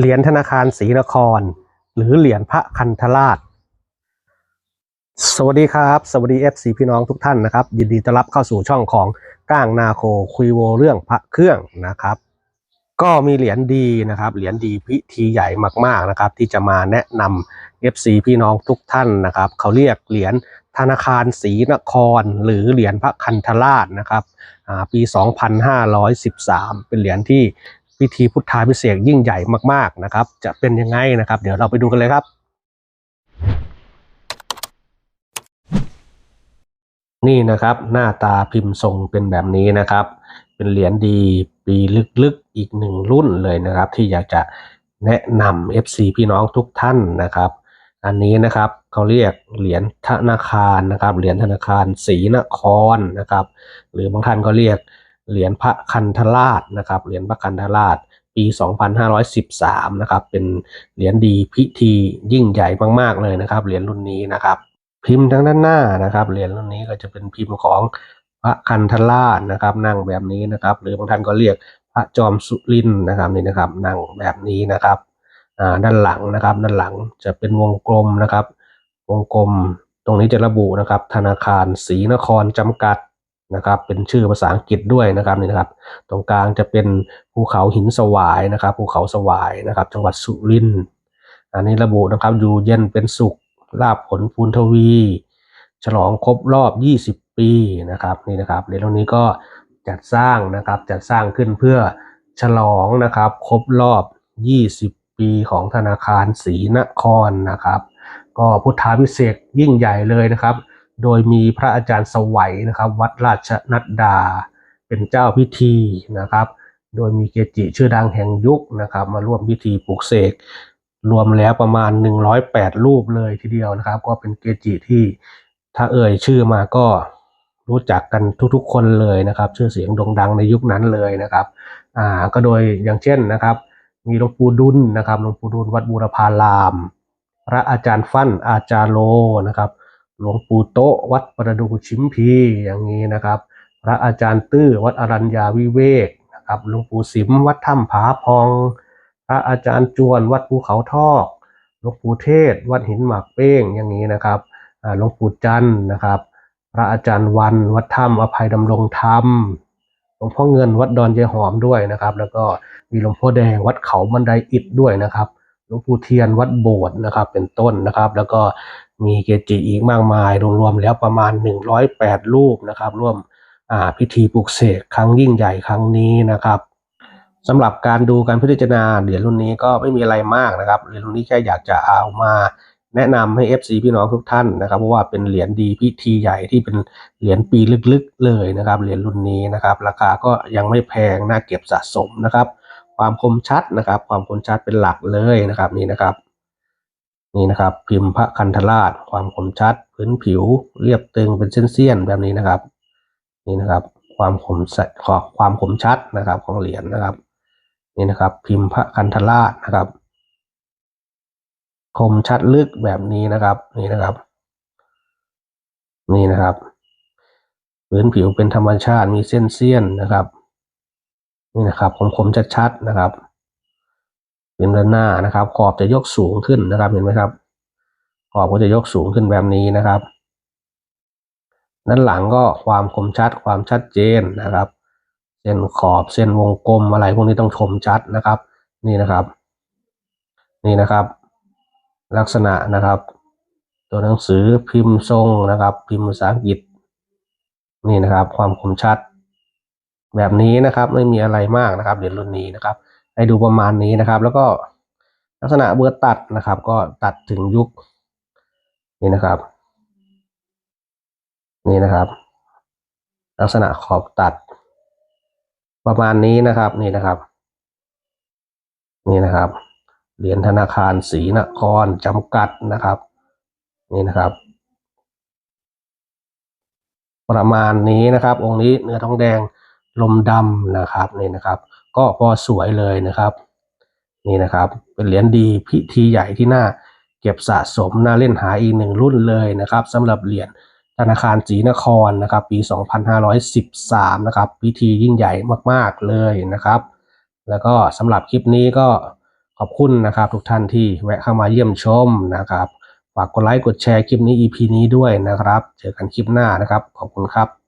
เหรียญธนาคารศรีนคร หรือเหรียญพระคันธราช สวัสดีครับ สวัสดี FC พี่น้องทุกท่านนะครับ ยินดีต้อนรับเข้าสู่ช่องของก้างนาโคคุยโวเรื่องพระเครื่องนะครับ ก็มีเหรียญดีนะครับ เหรียญดีพิธีใหญ่มากๆนะครับ ที่จะมาแนะนำ FC พี่น้องทุกท่านนะครับ เขาเรียกเหรียญธนาคารศรีนคร หรือเหรียญพระคันธราชนะครับอ่าปี 2513 เป็นเหรียญที่ พิธีพุทธาพิเศษยิ่งใหญ่มากๆนะครับ จะเป็นยังไงนะครับ เดี๋ยวเราไปดูกันเลยครับ นี่นะครับหน้าตาพิมพ์ทรงเป็นแบบนี้นะครับ เป็นเหรียญดีปีลึกๆอีกหนึ่งรุ่นเลยนะครับ ที่อยากจะแนะนำ FC พี่น้องทุกท่านนะครับอันนี้นะครับเขาเรียกเหรียญธนาคารนะครับเหรียญธนาคารศรีนครนะครับ หรือบางท่านก็เรียก เหรียญพระคันธราชนะครับเหรียญพระคันธราชปี 2513 นะครับ เป็นเหรียญดีพิธียิ่งใหญ่มากๆเลยนะครับ เหรียญรุ่นนี้นะครับ พิมพ์ทางด้านหน้านะครับ เหรียญรุ่นนี้ก็จะเป็นพิมพ์ของพระคันธราชนะครับ นั่งแบบนี้นะครับ หรือบางท่านก็เรียกพระจอมสุรินนะครับนี่นะครับ นั่งแบบนี้นะครับด้านหลังนะครับ ด้านหลังจะเป็นวงกลมนะครับ วงกลมตรงนี้จะระบุนะครับ ธนาคารศรีนครจำกัด นะครับ เป็นชื่อภาษาอังกฤษด้วยนะครับนี่นะครับ ตรงกลางจะเป็นภูเขาหินสวายนะครับ ภูเขาสวายนะครับ จังหวัดสุรินทร์อันนี้ระบุนะครับอยู่เย็นเป็นสุขลาบผลพูนทวี ฉลองครบรอบ 20 ปีนะครับนี่นะครับเรียญรุ่นนี้ก็จัดสร้างนะครับจัดสร้างขึ้นเพื่อฉลองนะครับครบรอบ 20 ปีของธนาคารศรีนครนะครับ ก็พุทธาพิเศษยิ่งใหญ่เลยนะครับ โดยมีพระอาจารย์สวัยนะครับ วัดราชนัดดา เป็นเจ้าพิธีนะครับ โดยมีเกจิชื่อดังแห่งยุคนะครับ มาร่วมพิธีปลุกเสกรวมแล้วประมาณ 108 รูปเลยทีเดียวนะครับ ก็เป็นเกจิที่ถ้าเอ่ยชื่อมาก็รู้จักกันทุกๆ คนเลยนะครับชื่อเสียงโด่งดังในยุคนั้นเลยนะครับอ่าก็โดยอย่างเช่นนะครับ มีหลวงปู่ดุลนะครับหลวงปู่ดุลวัดบูรพาราม พระอาจารย์ฟั่นอาจารย์โลนะครับ หลวงปู่โตะวัดประดูชิมพีอย่างนี้นะครับ พระอาจารย์ตื้อวัดอรัญญาวิเวกนะครับหลวงปู่สิมวัดถ้ำผาพอง พระอาจารย์จวนวัดภูเขาทอกหลวงปู่เทศ วัดหินหมากเป้งอย่างนี้นะครับหลวงปู่จันทร์นะครับ พระอาจารย์วันวัดถ้ำอภัยดำรงธรรมหลวงพ่อเงินวัดดอนเยายหอมด้วยนะครับ แล้วก็มีหลวงพ่อแดงวัดเขาบันไดอิฐด้วยนะครับ หลวงปู่เทียนวัดโบสถ์นะครับ เป็นต้นนะครับ แล้วก็มีเกจิอีกมากมาย รวมๆแล้วประมาณ 108 รูปนะครับ ร่วมพิธีปลุกเสกครั้งยิ่งใหญ่ครั้งนี้นะครับสำหรับการดูการพิจารณาเหรียญรุ่นนี้ก็ไม่มีอะไรมากนะครับเหรียญรุ่นนี้แค่อยากจะเอามาแนะนำให้ FC พี่น้องทุกท่านนะครับเพราะว่าเป็นเหรียญดีพิธีใหญ่ที่เป็นเหรียญปีลึกๆเลยนะครับเหรียญรุ่นนี้นะครับ ราคาก็ยังไม่แพงน่าเก็บสะสมนะครับ ความคมชัดนะครับ ความคมชัดเป็นหลักเลยนะครับนี่นะครับ นี่นะครับ พิมพ์พระคันธราช ความคมชัด พื้นผิว เรียบตึงเป็นเส้นเสี้ยนๆแบบนี้นะครับ นี่นะครับ ความคมชัดขอความคมชัดนะครับ ของเหรียญนะครับ นี่นะครับ พิมพ์พระคันธราชนะครับ คมชัดลึกแบบนี้นะครับ นี่นะครับ นี่นะครับ พื้นผิวเป็นธรรมชาติมีเส้นเสี้ยนนะครับ นี่นะครับคมคมๆชัดๆนะครับเป็นด้านหน้านะครับ ขอบจะยกสูงขึ้นนะครับเห็นไหมครับ ขอบก็จะยกสูงขึ้นแบบนี้นะครับด้านหลังก็ความคมชัดความชัดเจนนะครับ เส้นขอบเส้นวงกลมอะไรพวกนี้ต้องชมชัดนะครับ นี่นะครับ นี่นะครับ ลักษณะนะครับ ตัวหนังสือพิมพ์ทรงนะครับ พิมพ์ภาษาอังกฤษ นี่นะครับ ความคมชัด แบบนี้นะครับ ไม่มีอะไรมากนะครับเหรียญรุ่นนี้นะครับ ให้ดูประมาณนี้นะครับ แล้วก็ลักษณะเบอร์ตัดนะครับ ก็ตัดถึงยุคนี่นะครับ นี่นะครับ ลักษณะขอบตัด ประมาณนี้นะครับนี่นะครับ นี่นะครับเหรียญธนาคารศรีนครจำกัดนะครับ นี่นะครับ ประมาณนี้นะครับ องค์นี้เนื้อทองแดง ลมดำนะครับนี่นะครับ ก็พอสวยเลยนะครับ นี่นะครับ เป็นเหรียญดีพิธีใหญ่ที่น่าเก็บสะสมน่าเล่นหาอีกหนึ่งรุ่นเลยนะครับสำหรับเหรียญธนาคารศรีนครนะครับ ปี 2513 นะครับ พิธียิ่งใหญ่มากๆเลยนะครับ แล้วก็สำหรับคลิปนี้ก็ขอบคุณนะครับ ทุกท่านที่แวะเข้ามาเยี่ยมชมนะครับฝากกดไลค์กดแชร์คลิปนี้ EP นี้ด้วยนะครับ เจอกันคลิปหน้านะครับ ขอบคุณครับ